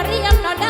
มาเรียนเราได้